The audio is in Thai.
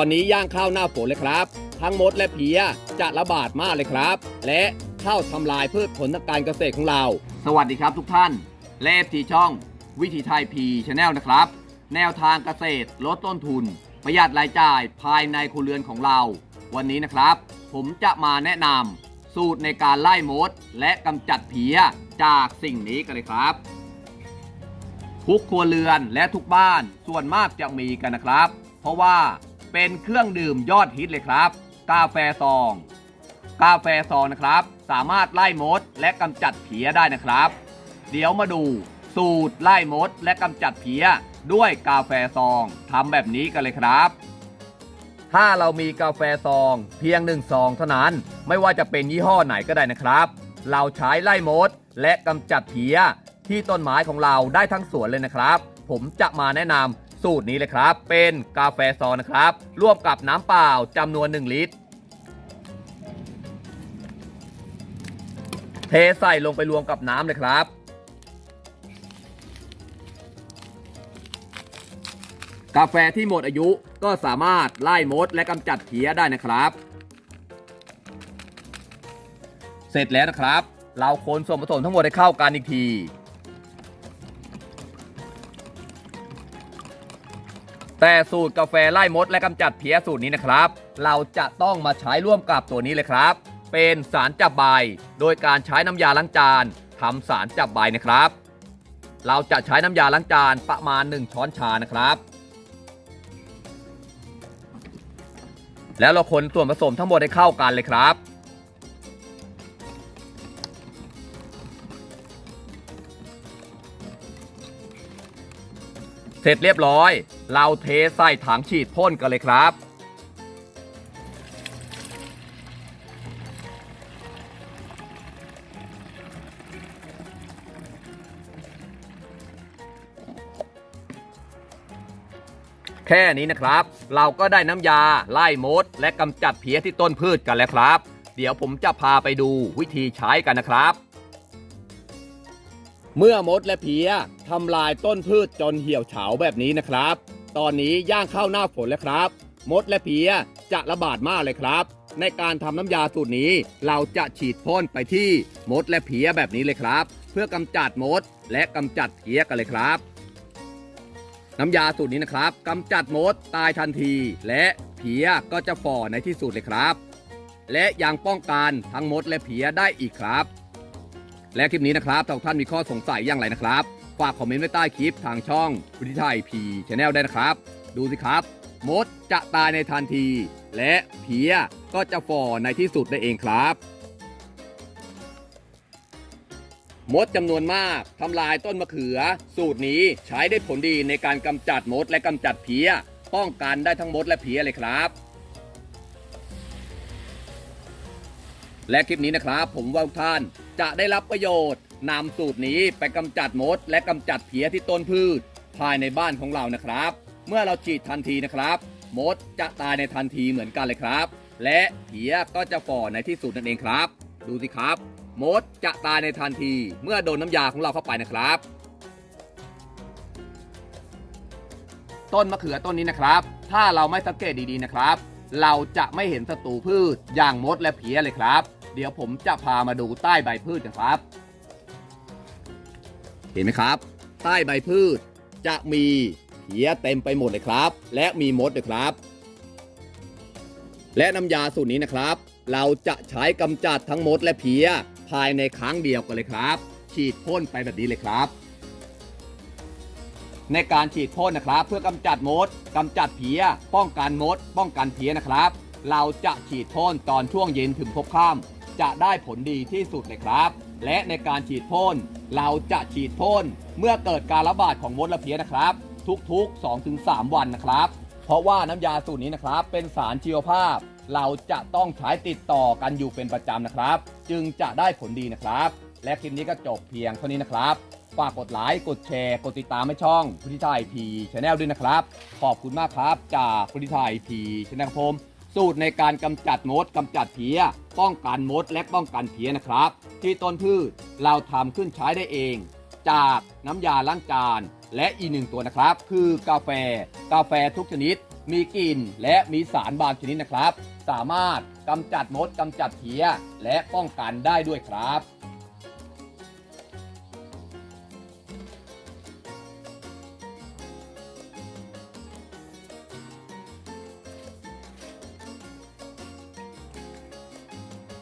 อนนี้ย่างข้าวหน้าฝนเลยครับ ทั้งมดและเพี้ยจะระบาดมากเลยครับ และเข้าทำลายพืชผลทางการเกษตรของเรา สวัสดีครับทุกท่านเลฟทีช่อง วิถีไทยพีชแนลนะครับ แนวทางเกษตรลดต้นทุน ประหยัดรายจ่ายภายในครัวเรือนของเรา วันนี้นะครับ ผมจะมาแนะนำสูตรในการไล่มด และกำจัดเพี้ยจากสิ่งนี้กันเลยครับทุกครัวเรือนและทุกบ้านส่วนมากจะมีกันนะครับ เพราะว่า เป็นเครื่องดื่มยอดฮิตเลยครับ กาแฟซอง กาแฟซองนะครับ สามารถไล่มดและกำจัดเพี้ยได้นะครับ เดี๋ยวมาดูสูตรไล่มดและกำจัดเพี้ยด้วยกาแฟซองทำแบบนี้กันเลยครับ ถ้าเรามีกาแฟซองเพียงหนึ่งซองเท่านั้น ไม่ว่าจะเป็นยี่ห้อไหนก็ได้นะครับ เราใช้ไล่มดและกำจัดเพี้ยที่ต้นไม้ของเราได้ทั้งสวนเลยนะครับ ผมจะมาแนะนำ สูตรนี้เลยครับ เป็นกาแฟซองนะครับ ร่วมกับน้ำเปล่าจำนวน 1 ลิตร เทใส่ลงไปรวมกับน้ำเลยครับ กาแฟที่หมดอายุก็สามารถไล่มดและกำจัดเพี้ยได้นะครับ เสร็จแล้วนะครับ เราคนส่วนผสมทั้งหมดให้เข้ากันอีกที แต่สูตรกาแฟไล่มดและกำจัดเพี้ยสูตรนี้นะครับ เราจะต้องมาใช้ร่วมกับตัวนี้เลยครับ เป็นสารจับใบ โดยการใช้น้ำยาล้างจานทำสารจับใบนะครับ เราจะใช้น้ำยาล้างจานประมาณ 1 ช้อนชานะครับ แล้วเราคนส่วนผสมทั้งหมดให้เข้ากันเลยครับเสร็จเรียบร้อย เราเทใส่ถังฉีดพ่นกันเลยครับ แค่นี้นะครับ เราก็ได้น้ำยาไล่มด และกำจัดเพี้ยที่ต้นพืชกันแล้วครับ เดี๋ยวผมจะพาไปดูวิธีใช้กันนะครับเมื่อมดและเพี้ยทำลายต้นพืชจนเหี่ยวเฉาแบบนี้นะครับ ตอนนี้ย่างเข้าหน้าฝนแล้วครับ มดและเพียจะระบาดมากเลยครับ ในการทำน้ำยาสูตรนี้เราจะฉีดพ่นไปที่มดและเพียแบบนี้เลยครับ เพื่อกำจัดมดและกำจัดเพียกันเลยครับ น้ำยาสูตรนี้นะครับกำจัดมดตายทันที และเพียก็จะฝ่อในที่สุดเลยครับ และยังป้องกันทั้งมดและเพียได้อีกครับ และคลิปนี้นะครับถ้าท่านมีข้อสงสัยอย่างไรนะครับ ฝากคอมเมนต์ไว้ใต้คลิปทางช่องวิทยไทยพีชแนลได้นะครับ ดูสิครับ มดจะตายในทันที และเพียก็จะฝ่อในที่สุดได้เองครับ มดจำนวนมากทำลายต้นมะเขือ สูตรนี้ใช้ได้ผลดีในการกำจัดมดและกำจัดเพียป้องกันได้ทั้งมดและเพียเลยครับและคลิปนี้นะครับ ผมว่าทุกท่านจะได้รับประโยชน์ นำสูตรนี้ไปกำจัดมด และกำจัดเพี้ยที่ต้นพืช ภายในบ้านของเรานะครับ เมื่อเราฉีดทันทีนะครับ มดจะตายในทันทีเหมือนกันเลยครับ และเพี้ยก็จะฝ่อในที่สุดนั่นเองครับ ดูสิครับ มดจะตายในทันที เมื่อโดนน้ำยาของเราเข้าไปนะครับ ต้นมะเขือต้นนี้นะครับ ถ้าเราไม่สังเกตดีๆนะครับ เราจะไม่เห็นศัตรูพืชอย่างมดและเพี้ยเลยครับ เดี๋ยวผมจะพามาดูใต้ใบพืชนะครับ เห็นไหมครับ ใต้ใบพืชจะมีเพี้ยเต็มไปหมดเลยครับ และมีมดเลยครับ และน้ำยาสูตรนี้นะครับ เราจะใช้กำจัดทั้งมดและเพี้ยภายในครั้งเดียวกันเลยครับ ฉีดพ่นไปแบบนี้เลยครับ ในการฉีดพ่นนะครับ เพื่อกำจัดมดกำจัดเพี้ย ป้องกันมด ป้องกันเพี้ยนะครับ เราจะฉีดพ่นตอนช่วงเย็นถึงพบค่ำจะได้ผลดีที่สุดเลยครับ และในการฉีดพ่นเราจะฉีดพ่นเมื่อเกิดการระบาดของมดและเพี้ยนะครับ ทุกๆ 2-3 วันนะครับ เพราะว่าน้ำยาสูตรนี้นะครับ เป็นสารชีวภาพ เราจะต้องใช้ติดต่อกันอยู่เป็นประจำนะครับ จึงจะได้ผลดีนะครับ และคลิปนี้ก็จบเพียงเท่านี้นะครับฝากกดไลค์ กดแชร์ กดติดตามให้ช่องพุทธิไทยพีชแนลด้วยนะครับ ขอบคุณมากครับ จากพุทธิไทยพีชแนลครับผม สูตรในการกำจัดมดกำจัดเพี้ย ป้องกันมดและป้องกันเพี้ยนะครับ ที่ต้นพืชเราทำขึ้นใช้ได้เอง จากน้ำยาล้างจานและอีกหนึ่งตัวนะครับ คือกาแฟ กาแฟทุกชนิด มีกลิ่นและมีสารบางชนิดนะครับ สามารถกำจัดมดกำจัดเพี้ย และป้องกันได้ด้วยครับ